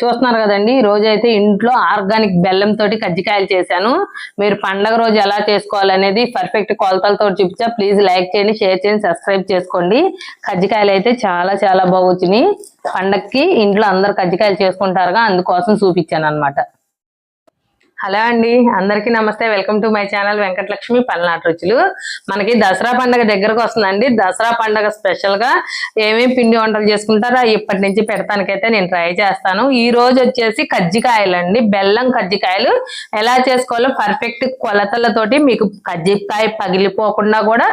చూస్తున్నారు కదండి ఈ రోజు అయితే ఇంట్లో ఆర్గానిక్ బెల్లం తోటి కజ్జికాయలు చేశాను. మీరు పండగ రోజు ఎలా చేసుకోవాలనేది పర్ఫెక్ట్ కొలతలతో చూపించా. ప్లీజ్ లైక్ చేయండి షేర్ చేయండి సబ్స్క్రైబ్ చేసుకోండి. కజ్జికాయలు అయితే చాలా చాలా బాగున్నాయి పండగకి ఇంట్లో అందరు కజ్జికాయలు చేసుకుంటారుగా అందుకోసం చూపించాను అన్నమాట హలో అండి అందరికీ నమస్తే. Welcome to my channel Venkatalakshmi Palnati రుచులు. మనకి దసరా పండగ దగ్గరకు వస్తుందండి. దసరా పండగ స్పెషల్గా ఏమేమి పిండి వంటలు చేసుకుంటారో ఇప్పటి నుంచి పెడతానికైతే నేను ట్రై చేస్తాను. ఈ రోజు వచ్చేసి కజ్జికాయలు అండి బెల్లం కజ్జికాయలు ఎలా చేసుకోవాలో పర్ఫెక్ట్ కొలతలతోటి మీకు కజ్జికాయ పగిలిపోకుండా కూడా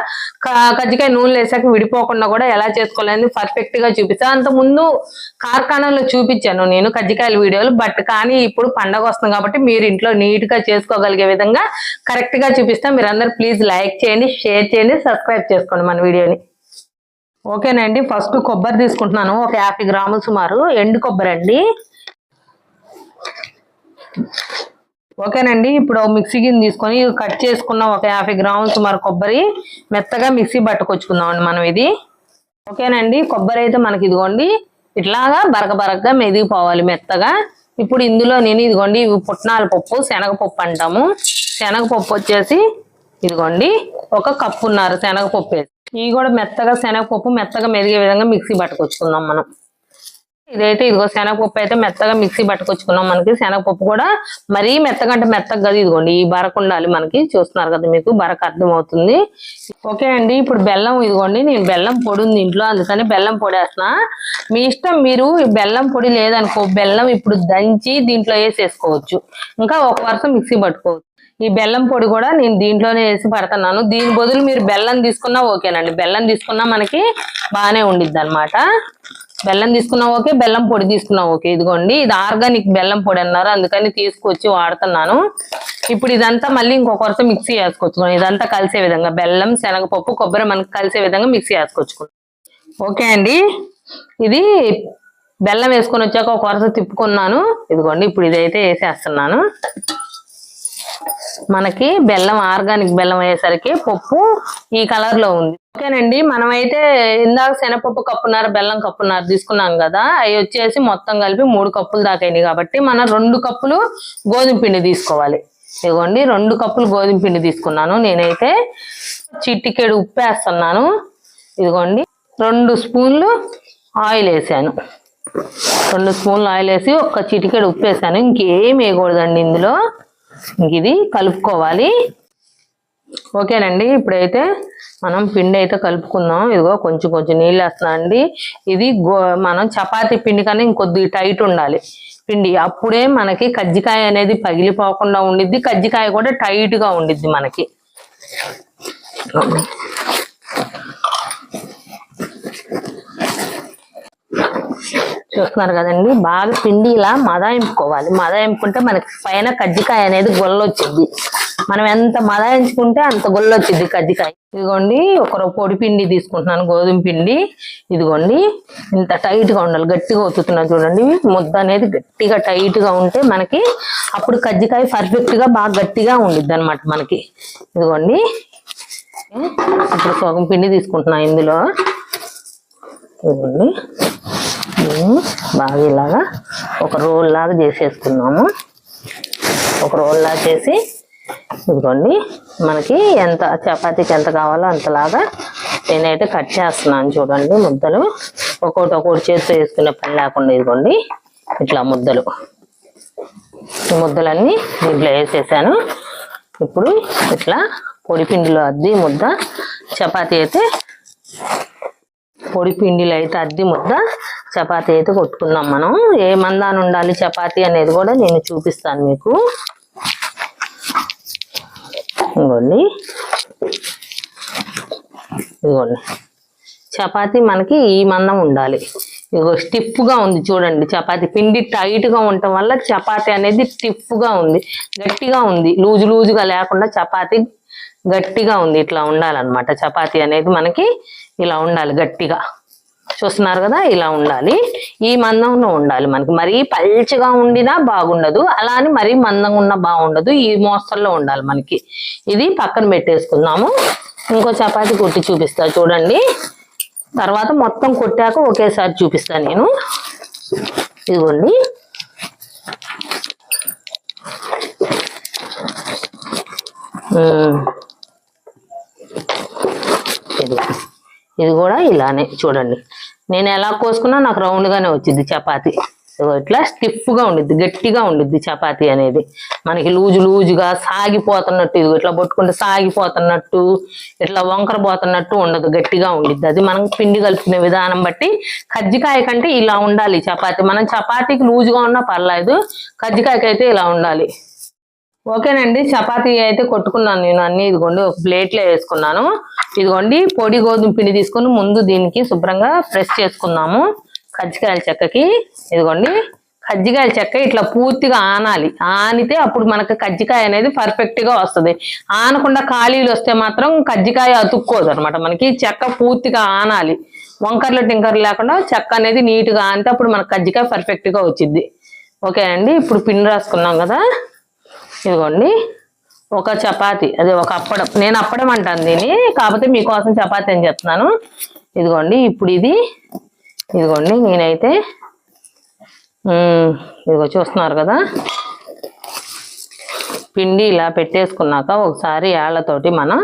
కజ్జికాయ నూనె వేసాక విడిపోకుండా కూడా ఎలా చేసుకోవాలని పర్ఫెక్ట్గా చూపిస్తాను అంత ముందు కార్ఖానాలో చూపించాను నేను కజ్జికాయల వీడియోలు బట్ కానీ ఇప్పుడు పండగ వస్తుంది కాబట్టి మీరు ఇంట్లో నీట్గా చేసుకోగలిగే విధంగా కరెక్ట్గా చూపిస్తాను ప్లీజ్ లైక్ చేయండి షేర్ చేయండి సబ్స్క్రైబ్ చేసుకోండి మన వీడియోని. ఓకేనండి ఫస్ట్ కొబ్బరి తీసుకుంటున్నాను. ఒక యాభై గ్రాములు సుమారు ఎండు కొబ్బరి అండి. ఓకేనండి ఇప్పుడు మిక్సీ గిన్నె తీసుకొని కట్ చేసుకున్న ఒక యాభై గ్రాములు సుమారు కొబ్బరి మెత్తగా మిక్సీ పట్టుకొచ్చుకుందామండి మనం ఇది. ఓకేనండి కొబ్బరి అయితే మనకి ఇదిగోండి ఇట్లాగా బరక బరకగా మెదిగిపోవాలి మెత్తగా. ఇప్పుడు ఇందులో నేను ఇదిగోండి ఇవి పుట్నాల పప్పు శనగపప్పు అంటాము. శనగపప్పు వచ్చేసి ఇదిగోండి ఒక కప్పున్నర శనగపప్పు వేసి. ఇవి కూడా మెత్తగా శనగపప్పు మెత్తగా మెరిగే విధంగా మిక్సీ పట్టుకొచ్చుకుందాం మనం. ఇదైతే ఇదిగో శనగపప్పు అయితే మెత్తగా మిక్సీ పట్టుకొచ్చుకున్నాం మనకి. శనగపప్పు కూడా మరీ మెత్తగా అంటే మెత్తగా కదా ఇదిగోండి. ఈ బరకు ఉండాలి మనకి. చూస్తున్నారు కదా మీకు బరకు అర్థం అవుతుంది ఓకే అండి ఇప్పుడు బెల్లం ఇదిగోండి. నేను బెల్లం పొడి ఉంది ఇంట్లో అందుకని బెల్లం పొడి వేస్తున్నా. మీ ఇష్టం మీరు బెల్లం పొడి లేదనుకో బెల్లం ఇప్పుడు దంచి దీంట్లో వేసేసుకోవచ్చు. ఇంకా ఒక వరుస మిక్సీ పట్టుకోవచ్చు. ఈ బెల్లం పొడి కూడా నేను దీంట్లోనే వేసి పడుతున్నాను. దీని బదులు మీరు బెల్లం తీసుకున్నా ఓకేనండి. బెల్లం తీసుకున్నా మనకి బాగానే ఉండిద్ది అనమాట బెల్లం తీసుకున్నా ఓకే. బెల్లం పొడి తీసుకున్నా ఓకే. ఇదిగోండి. ఇది ఆర్గానిక్ బెల్లం పొడి అన్నారు. అందుకని తీసుకొచ్చి వాడుతున్నాను. ఇప్పుడు ఇదంతా మళ్ళీ ఇంకొకరితో మిక్సీ వేసుకోవచ్చు ఇదంతా కలిసే విధంగా బెల్లం శనగపప్పు కొబ్బరి మనకి కలిసే విధంగా మిక్సీ వేసుకోవచ్చు ఓకే అండి. ఇది బెల్లం వేసుకొని వచ్చాక ఒక వరుస తిప్పుకున్నాను. ఇదిగోండి ఇప్పుడు ఇదైతే వేసేస్తున్నాను. మనకి బెల్లం ఆర్గానిక్ బెల్లం అయ్యేసరికి పప్పు ఈ కలర్లో ఉంది. ఓకేనండి మనమైతే ఇందాక శనగపప్పు కప్పున్నర బెల్లం కప్పున్నర తీసుకున్నాం కదా అవి వచ్చేసి మొత్తం కలిపి మూడు కప్పులు దాకా కాబట్టి మనం రెండు కప్పులు గోధుమ పిండి తీసుకోవాలి. ఇదిగోండి రెండు కప్పులు గోధుమ పిండి తీసుకున్నాను. నేనైతే చిట్టికేడు ఉప్పు వేస్తున్నాను. ఇదిగోండి రెండు స్పూన్లు ఆయిల్ వేసాను. రెండు స్పూన్లు ఆయిల్ వేసి ఒక చిటికెడు ఉప్పు వేసాను. ఇంకేం వేయకూడదండి ఇందులో. ఇది కలుపుకోవాలి. ఓకేనండి ఇప్పుడైతే మనం పిండి అయితే కలుపుకుందాం. ఇదిగో కొంచెం కొంచెం నీళ్ళు వేస్తున్నా అండి. ఇది గో మనం చపాతీ పిండి కన్నా ఇంకొద్ది టైట్ ఉండాలి. పిండి అప్పుడే మనకి కజ్జికాయ అనేది పగిలిపోకుండా ఉండిద్ది. కజ్జికాయ కూడా టైట్గా ఉండిద్ది మనకి. చూస్తున్నారు కదండి. బాగా పిండి ఇలా మదాయింపుకోవాలి. మదాయింపుకుంటే మనకి పైన కజ్జికాయ అనేది గొల్లొచ్చింది. మనం ఎంత మదాయించుకుంటే అంత గొల్లొచ్చింది కజ్జికాయ. ఇదిగోండి ఒక పొడి పిండి తీసుకుంటున్నాను గోధుమ పిండి. ఇదిగోండి ఇంత టైట్గా ఉండాలి. గట్టిగా ఒత్తుతున్నా చూడండి. ముద్ద అనేది గట్టిగా టైట్గా ఉంటే మనకి అప్పుడు కజ్జికాయ పర్ఫెక్ట్గా బాగా గట్టిగా ఉండిద్ది అనమాట మనకి. ఇదిగోండి ఇప్పుడు సగం పిండి తీసుకుంటున్నాను ఇందులో. ఇదిగోండి. దీన్ని బాగా ఇలాగా ఒక రోల్ లాగా చేసేసుకున్నాము ఒక రోల్ లాగా చేసి ఇదిగోండి మనకి ఎంత చపాతీకి ఎంత కావాలో అంతలాగా నేనైతే కట్ చేస్తున్నాను చూడండి ముద్దలు. ఒక్కొక్కటి ఒక్కొక్కటి చేతితో వేసుకునే పని లేకుండా ఇదిగోండి ఇట్లా ముద్దలు. ఈ ముద్దలన్నీ దీంట్లో వేసేసాను. ఇప్పుడు ఇట్లా పొడిపిండిలో అద్ది ముద్ద చపాతీ అయితే పొడి పిండిలు అయితే అద్ది ముద్ద చపాతీ అయితే కొట్టుకుందాం మనం. ఏ మందాన్ని ఉండాలి చపాతీ అనేది కూడా నేను చూపిస్తాను మీకు. ఇదిగోండి. ఇదిగోండి. చపాతీ మనకి ఈ మందం ఉండాలి. ఇదిగో స్టిప్గా ఉంది చూడండి చపాతీ. పిండి టైట్గా ఉండటం వల్ల చపాతీ అనేది స్టిప్గా ఉంది. గట్టిగా ఉంది. లూజు లూజుగా లేకుండా చపాతీ గట్టిగా ఉంది. ఇట్లా ఉండాలన్నమాట. చపాతీ అనేది మనకి ఇలా ఉండాలి గట్టిగా. చూస్తున్నారు కదా? ఇలా ఉండాలి. ఈ మందంలో ఉండాలి మనకి. మరీ పల్చగా ఉండినా బాగుండదు. అలా అని మరీ మందంగా ఉన్నా బాగుండదు. ఈ మోస్తల్లో ఉండాలి మనకి. ఇది పక్కన పెట్టేసుకుందాము. ఇంకో చపాతి కొట్టి చూపిస్తా. చూడండి. తర్వాత మొత్తం కొట్టాక ఒకేసారి చూపిస్తా నేను. ఇదిగోండి. ఇది. ఇది కూడా ఇలానే చూడండి. నేను ఎలా కోసుకున్నా నాకు రౌండ్గానే వచ్చింది చపాతి. ఇట్లా స్టిఫ్గా ఉండిద్ది గట్టిగా ఉండిద్ది చపాతి అనేది. మనకి లూజు లూజుగా సాగిపోతున్నట్టు ఇదిగో ఇట్లా పట్టుకుంటే సాగిపోతున్నట్టు ఇట్లా వంకర పోతున్నట్టు ఉండదు గట్టిగా ఉండిద్ది. అది మనం పిండి కలుపుకునే విధానం బట్టి కజ్జికాయ కంటే ఇలా ఉండాలి చపాతి. మనం చపాతీకి లూజుగా ఉన్నా పర్లేదు కజ్జికాయకి అయితే ఇలా ఉండాలి. ఓకేనండి చపాతీ అయితే కొట్టుకున్నాను నేను అన్ని ఇదిగోండి ఒక ప్లేట్లో వేసుకున్నాను. ఇదిగోండి పొడి గోధుమ పిండి తీసుకొని ముందు దీనికి శుభ్రంగా ప్రెస్ చేసుకున్నాము కజ్జికాయల చెక్కకి ఇదిగోండి కజ్జికాయల చెక్క ఇట్లా పూర్తిగా ఆనాలి. ఆనితే అప్పుడు మనకు కజ్జికాయ అనేది పర్ఫెక్ట్గా వస్తుంది. ఆనకుండా ఖాళీలు వస్తే మాత్రం కజ్జికాయ అతుక్కోదు అనమాట మనకి చెక్క పూర్తిగా ఆనాలి. వంకర్లు టింకర్లు లేకుండా చెక్క అనేది నీట్గా ఆనితే అప్పుడు మనకు కజ్జికాయ పర్ఫెక్ట్గా వచ్చింది ఓకేనండి ఇప్పుడు పిండి రాసుకున్నాం కదా. ఇదిగోండి. ఒక చపాతి అదే ఒక అప్పడం. నేను అప్పడం అంటాను దీన్ని కాకపోతే మీకోసం చపాతి అని చెప్తున్నాను. ఇదిగోండి ఇప్పుడు ఇది. ఇదిగోండి నేనైతే ఇదిగో చూస్తున్నారు కదా. పిండి ఇలా పెట్టేసుకున్నాక ఒకసారి ఏళ్ళతోటి మనం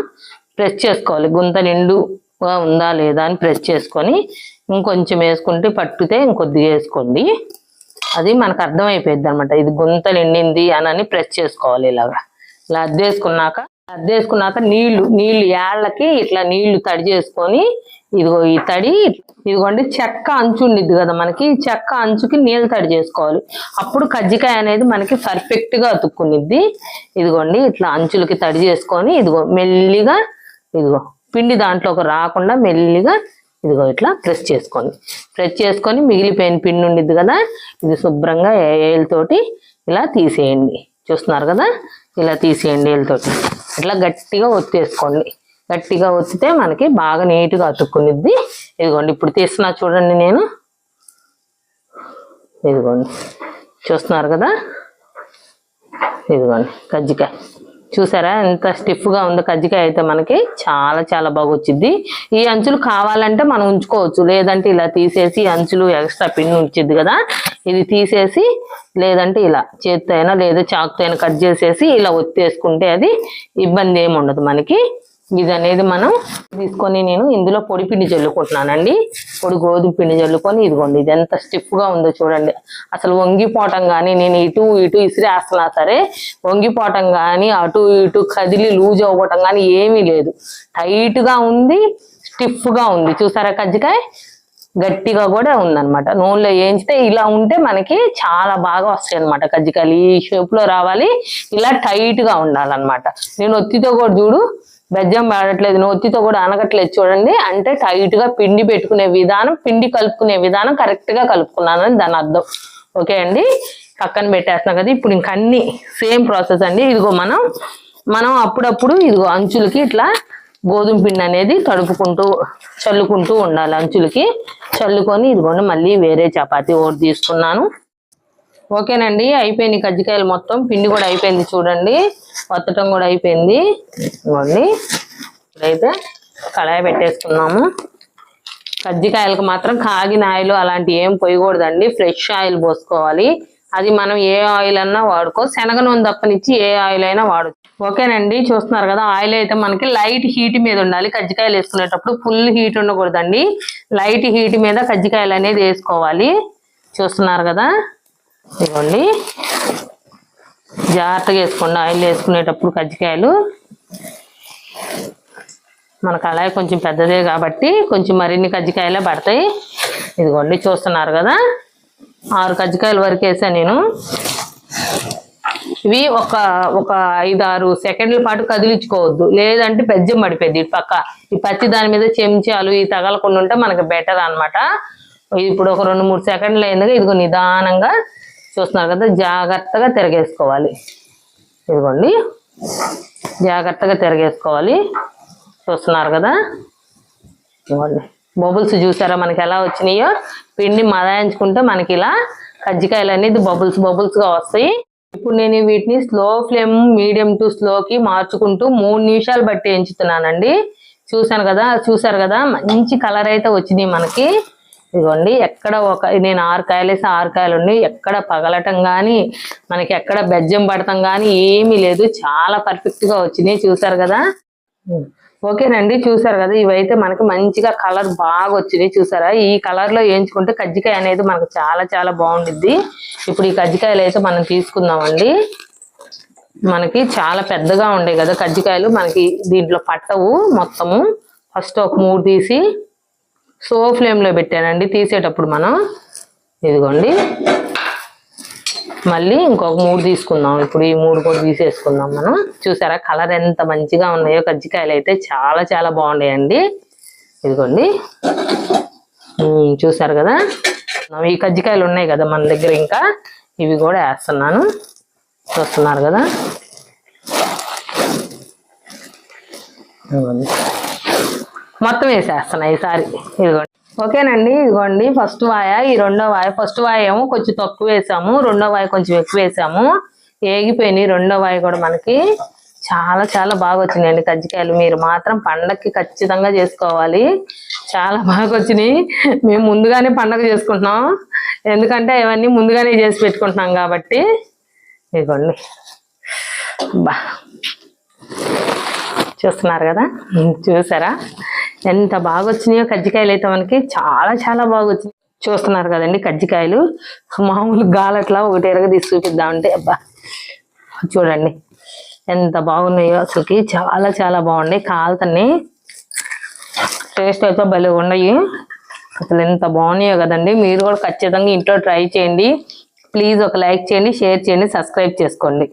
ప్రెస్ చేసుకోవాలి. గుంత నిండుగా ఉందా లేదా అని ప్రెస్ చేసుకొని ఇంకొంచెం వేసుకుంటే పట్టుతే ఇంకొద్దిగా వేసుకోండి. అది మనకు అర్థమైపోయింది అనమాట ఇది గుంతలు ఎండింది అని ప్రెస్ చేసుకోవాలి ఇలాగా. ఇలా అద్దేసుకున్నాక అద్దేసుకున్నాక నీళ్ళు నీళ్ళు ఏళ్ళకి ఇట్లా నీళ్ళు తడి చేసుకొని ఇదిగో ఈ తడి ఇదిగోండి చెక్క అంచు ఉండిద్ది కదా మనకి చెక్క అంచుకి నీళ్ళు తడి చేసుకోవాలి. అప్పుడు కజ్జికాయ అనేది మనకి పర్ఫెక్ట్గా అతుక్కునిద్ది ఇదిగోండి ఇట్లా అంచులకి తడి చేసుకొని ఇదిగో మెల్లిగా ఇదిగో పిండి దాంట్లోకి రాకుండా మెల్లిగా ఇదిగో ఇట్లా ప్రెస్ చేసుకోండి ప్రెస్ చేసుకొని మిగిలిపోయిన పిండి ఉండిద్ది కదా ఇది శుభ్రంగా ఏళ్ళతోటి ఇలా తీసేయండి. చూస్తున్నారు కదా? ఇలా తీసేయండి ఏళ్ళతోటి ఇట్లా గట్టిగా ఒత్తేసుకోండి. గట్టిగా ఒత్తితే మనకి బాగా నీట్గా అతుక్కునిద్ది. ఇదిగోండి ఇప్పుడు తీస్తున్నా చూడండి నేను. ఇదిగోండి. చూస్తున్నారు కదా? ఇదిగోండి కజ్జికాయ. చూసారా? ఎంత స్టిఫ్గా ఉంది కజ్జికాయ అయితే మనకి చాలా చాలా బాగా వచ్చింది ఈ అంచులు కావాలంటే మనం ఉంచుకోవచ్చు. లేదంటే ఇలా తీసేసి అంచులు ఎక్స్ట్రా పిన్ ఉంచిద్ది కదా. ఇది తీసేసి లేదంటే ఇలా చేత్తైనా అయినా లేదా చాకుతో అయినా కట్ చేసేసి ఇలా ఒత్తేసుకుంటే అది ఇబ్బంది ఏమి ఉండదు మనకి. ఇది అనేది మనం తీసుకొని నేను ఇందులో పొడి పిండి చల్లుకుంటున్నానండి పొడి గోధుమ పిండి చల్లుకొని ఇదిగోండి ఇది ఎంత స్టిఫ్గా ఉందో చూడండి. అసలు వంగిపోవటం కానీ నేను ఇటు ఇటు ఇసిరేస్తున్నా సరే వంగిపోవటం కానీ అటు ఇటు కదిలి లూజ్ అవ్వటం కానీ ఏమీ లేదు. టైట్గా ఉంది స్టిఫ్గా ఉంది. చూసారా కజ్జికాయ? గట్టిగా కూడా ఉందన్నమాట. నూనెలో వేయించితే ఇలా ఉంటే మనకి చాలా బాగా వస్తాయి అనమాట కజ్జికాయలు ఈ షేప్లో రావాలి. ఇలా టైట్గా ఉండాలన్నమాట. నేను ఒత్తితో కూడా చూడు బెజ్జం పడట్లేదు నేను ఒత్తితో కూడా అనగట్లేదు చూడండి. అంటే టైట్గా పిండి పెట్టుకునే విధానం పిండి కలుపుకునే విధానం కరెక్ట్గా అని దాని అర్థం. ఓకే అండి? పక్కన పెట్టేస్తున్నాం కదా ఇప్పుడు ఇంక అన్ని సేమ్ ప్రాసెస్ అండి. ఇదిగో మనం మనం అప్పుడప్పుడు ఇదిగో అంచులకి ఇట్లా గోధుమ పిండి అనేది తడుపుకుంటూ చల్లుకుంటూ ఉండాలి అంచులకి. చల్లుకొని ఇదిగోండి మళ్ళీ వేరే చపాతీ ఒకటి తీసుకున్నాను. ఓకేనండి అయిపోయింది కజ్జికాయలు మొత్తం. పిండి కూడా అయిపోయింది చూడండి. వత్తటం కూడా అయిపోయింది. ఇవ్వండి ఇప్పుడైతే కళాయి పెట్టేసుకున్నాము. కజ్జికాయలకు మాత్రం కాగిన ఆయిల్ అలాంటి ఏం పోయకూడదండి. ఫ్రెష్ ఆయిల్ పోసుకోవాలి. అది మనం ఏ ఆయిల్ అన్నా వాడుకో శనగ నూనె తప్పనిచ్చి ఏ ఆయిల్ అయినా వాడచ్చు ఓకేనండి చూస్తున్నారు కదా ఆయిల్ అయితే మనకి లైట్ హీట్ మీద ఉండాలి. కజ్జికాయలు వేసుకునేటప్పుడు ఫుల్ హీట్ ఉండకూడదండి. లైట్ హీట్ మీద కజ్జికాయలు అనేది వేసుకోవాలి. చూస్తున్నారు కదా. ఇదిగోండి. జాగ్రత్తగా వేసుకోండి. ఆయిల్ వేసుకునేటప్పుడు కజ్జికాయలు. మనకు అలాగే కొంచెం పెద్దదే కాబట్టి కొంచెం మరిన్ని కజ్జికాయలే పడతాయి. ఇదిగోండి చూస్తున్నారు కదా. ఆరు కజ్జికాయల వరకు వేసాను నేను. ఇవి ఒక ఒక ఐదు ఆరు సెకండ్ల పాటు కదిలించుకోవద్దు. లేదంటే పెద్ద పడిపోద్ది ఇటు పక్క. ఈ పచ్చి దాని మీద చెంచాలు ఈ తగలకుండా ఉంటే మనకి బెటర్ అన్నమాట. ఇప్పుడు ఒక రెండు మూడు సెకండ్లు అయిందిగా ఇదిగో నిదానంగా చూస్తున్నారు కదా జాగ్రత్తగా తిరగేసుకోవాలి. ఇదిగోండి. జాగ్రత్తగా తిరగేసుకోవాలి. చూస్తున్నారు కదా. ఇదిగోండి. బబుల్స్ చూసారా మనకి ఎలా వచ్చినాయో? పిండి మదాయించుకుంటే మనకి ఇలా కజ్జికాయలు అనేది బబుల్స్ బబుల్స్గా వస్తాయి. ఇప్పుడు నేను వీటిని స్లో ఫ్లేమ్ మీడియం టు స్లోకి మార్చుకుంటూ మూడు నిమిషాలు బట్టి ఎంచుతున్నానండి. చూశాను కదా చూసారు కదా మంచి కలర్ అయితే వచ్చింది మనకి. ఇదిగోండి ఎక్కడ ఒక నేను ఆరు కాయలు వేసి ఆరు కాయలు ఉండి ఎక్కడ పగలటం కానీ మనకి ఎక్కడ బెజ్జం పడటం కానీ ఏమీ లేదు. చాలా పర్ఫెక్ట్గా వచ్చినాయి చూసారు కదా? ఓకేనండి చూసారు కదా? ఇవైతే మనకి మంచిగా కలర్ బాగా వచ్చినాయి చూసారా? ఈ కలర్లో వేయించుకుంటే కజ్జికాయ అనేది మనకు చాలా చాలా బాగుండిద్ది. ఇప్పుడు ఈ కజ్జికాయలు అయితే మనం తీసుకుందామండి. మనకి చాలా పెద్దగా ఉండే కదా కజ్జికాయలు మనకి దీంట్లో పట్టవు మొత్తము. ఫస్ట్ ఒక మూడు తీసి సో ఫ్లేమ్లో పెట్టానండి. తీసేటప్పుడు మనం ఇదిగోండి. మళ్ళీ ఇంకొక మూడు తీసుకుందాం. ఇప్పుడు ఈ మూడు కూడా తీసేసుకుందాం మనం. చూసారా కలర్ ఎంత మంచిగా ఉన్నాయో. కజ్జికాయలు అయితే చాలా చాలా బాగున్నాయండి. ఇదిగోండి. చూసారు కదా? ఈ కజ్జికాయలు ఉన్నాయి కదా మన దగ్గర ఇంకా. ఇవి కూడా వేస్తున్నాను. చూస్తున్నారు కదా? ఇదిగోండి. మొత్తం వేసేస్తున్నా ఈసారి. ఇదిగోండి. ఓకేనండి ఇదిగోండి. ఫస్ట్ వాయ ఈ రెండో వాయ. ఫస్ట్ వాయ ఏమో కొంచెం తక్కువ వేసాము. రెండో వాయ కొంచెం ఎక్కువ వేసాము. ఏగిపోయినాయి. రెండో వాయ కూడా మనకి చాలా చాలా బాగా వచ్చినాయండి కజ్జికాయలు. మీరు మాత్రం పండక్కి ఖచ్చితంగా చేసుకోవాలి. చాలా బాగా వచ్చినాయి. మేము ముందుగానే పండగ చేసుకుంటున్నాం. ఎందుకంటే ఇవన్నీ ముందుగానే చేసి పెట్టుకుంటున్నాం కాబట్టి. ఇదిగోండి. బా. చూస్తున్నారు కదా? చూసారా? ఎంత బాగా వచ్చినాయో కజ్జికాయలు అయితే మనకి చాలా చాలా బాగా వచ్చినాయి చూస్తున్నారు కదండి కజ్జికాయలు. మామూలు గాలట్లా ఒకటి ఎరగ తీసి చూపిద్దామంటే అబ్బా. చూడండి ఎంత బాగున్నాయో అసలుకి. చాలా చాలా బాగున్నాయి. కాలుతన్ని టేస్ట్ అయితే భలే ఉన్నాయి. అసలు ఎంత బాగున్నాయో కదండి. మీరు కూడా ఖచ్చితంగా ఇంట్లో ట్రై చేయండి. ప్లీజ్ ఒక లైక్ చేయండి షేర్ చేయండి సబ్స్క్రైబ్ చేసుకోండి.